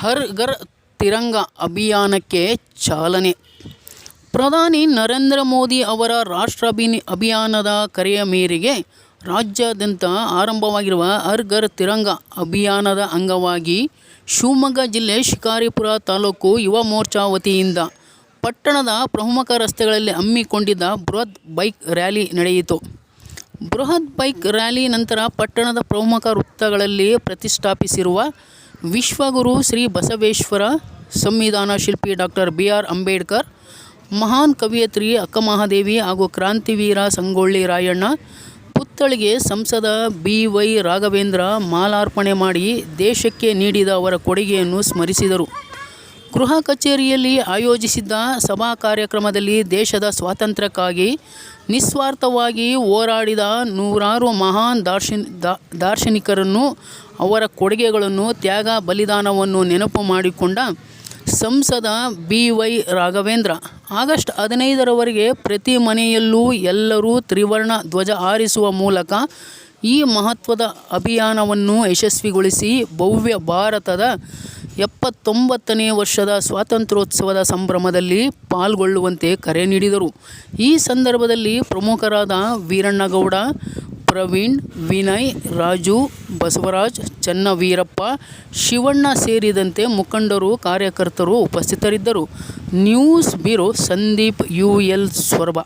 ಹರ್ ಘರ್ ತಿರಂಗ ಅಭಿಯಾನಕ್ಕೆ ಚಾಲನೆ. ಪ್ರಧಾನಿ ನರೇಂದ್ರ ಮೋದಿ ಅವರ ರಾಷ್ಟ್ರಾಭಿ ಅಭಿಯಾನದ ಕರೆಯ ಮೇರೆಗೆ ರಾಜ್ಯಾದ್ಯಂತ ಆರಂಭವಾಗಿರುವ ಹರ್ ಘರ್ ತಿರಂಗ ಅಭಿಯಾನದ ಅಂಗವಾಗಿ ಶಿವಮೊಗ್ಗ ಜಿಲ್ಲೆ ಶಿಕಾರಿಪುರ ತಾಲೂಕು ಯುವ ಮೋರ್ಚಾ ವತಿಯಿಂದ ಪಟ್ಟಣದ ಪ್ರಮುಖ ರಸ್ತೆಗಳಲ್ಲಿ ಹಮ್ಮಿಕೊಂಡಿದ್ದ ಬೃಹತ್ ಬೈಕ್ ರ್ಯಾಲಿ ನಡೆಯಿತು. ಬೃಹತ್ ಬೈಕ್ ರ್ಯಾಲಿ ನಂತರ ಪಟ್ಟಣದ ಪ್ರಮುಖ ವೃತ್ತಗಳಲ್ಲಿ ಪ್ರತಿಷ್ಠಾಪಿಸಿರುವ ವಿಶ್ವಗುರು ಶ್ರೀ ಬಸವೇಶ್ವರ ಸಂವಿಧಾನ ಶಿಲ್ಪಿ ಡಾಕ್ಟರ್ ಬಿ ಆರ್ ಅಂಬೇಡ್ಕರ್, ಮಹಾನ್ ಕವಿಯತ್ರಿ ಅಕ್ಕಮಹಾದೇವಿ ಹಾಗೂ ಕ್ರಾಂತಿವೀರ ಸಂಗೊಳ್ಳಿ ರಾಯಣ್ಣ, ಪುತ್ಥಳಿಗೆ ಸಂಸದ ಬಿ ವೈ ರಾಘವೇಂದ್ರ ಮಾಲಾರ್ಪಣೆ ಮಾಡಿ ದೇಶಕ್ಕೆ ನೀಡಿದ ಅವರ ಕೊಡುಗೆಯನ್ನು ಸ್ಮರಿಸಿದರು. ಗೃಹ ಕಚೇರಿಯಲ್ಲಿ ಆಯೋಜಿಸಿದ್ದ ಸಭಾ ಕಾರ್ಯಕ್ರಮದಲ್ಲಿ ದೇಶದ ಸ್ವಾತಂತ್ರ್ಯಕ್ಕಾಗಿ ನಿಸ್ವಾರ್ಥವಾಗಿ ಹೋರಾಡಿದ ನೂರಾರು ಮಹಾನ್ ದಾರ್ಶನ್ ದಾರ್ಶನಿಕರನ್ನು ಅವರ ಕೊಡುಗೆಗಳನ್ನು ತ್ಯಾಗ ಬಲಿದಾನವನ್ನು ನೆನಪು ಮಾಡಿಕೊಂಡ ಸಂಸದ ಬಿ ವೈ ರಾಘವೇಂದ್ರ. ಆಗಸ್ಟ್ ಹದಿನೈದರವರೆಗೆ ಪ್ರತಿ ಮನೆಯಲ್ಲೂ ಎಲ್ಲರೂ ತ್ರಿವರ್ಣ ಧ್ವಜ ಆರಿಸುವ ಮೂಲಕ ಈ ಮಹತ್ವದ ಅಭಿಯಾನವನ್ನು ಯಶಸ್ವಿಗೊಳಿಸಿ ಭವ್ಯ ಭಾರತದ ಎಪ್ಪತ್ತೊಂಬತ್ತನೇ ವರ್ಷದ ಸ್ವಾತಂತ್ರ್ಯೋತ್ಸವದ ಸಂಭ್ರಮದಲ್ಲಿ ಪಾಲ್ಗೊಳ್ಳುವಂತೆ ಕರೆ ನೀಡಿದರು. ಈ ಸಂದರ್ಭದಲ್ಲಿ ಪ್ರಮುಖರಾದ ವೀರಣ್ಣಗೌಡ, ಪ್ರವೀಣ್, ವಿನಯ್, ರಾಜು, ಬಸವರಾಜ್, ಚನ್ನವೀರಪ್ಪ, ಶಿವಣ್ಣ ಸೇರಿದಂತೆ ಮುಖಂಡರು, ಕಾರ್ಯಕರ್ತರು ಉಪಸ್ಥಿತರಿದ್ದರು. News bureau Sandeep U L ಸ್ವರ್ಬ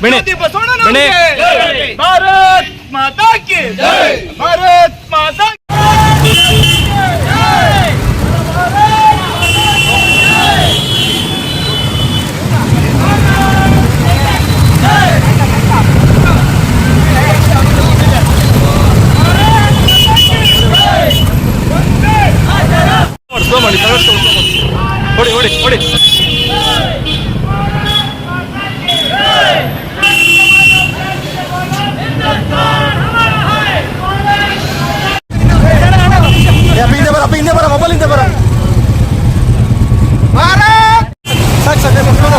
ಜ್ಯೋತಿ ಬಸವಣ್ಣನವರಿಗೆ ಬೆಣೆ. ಭಾರತ್ ಮಾತಾ ಕಿ ಭಾರತ್ ಮಾತಾ ಮಾಡಿ ತಗೊಳ್ಳಿ, ಸ್ಲೋ ಮಾಡಿ. ಹೊಡಿ ಹೊಡಿ ಹೊಡಿ ಮೊಬೈಲಿಂದ ಬರ ಭಾರತ್ ಸಾಕು ಸಾಕು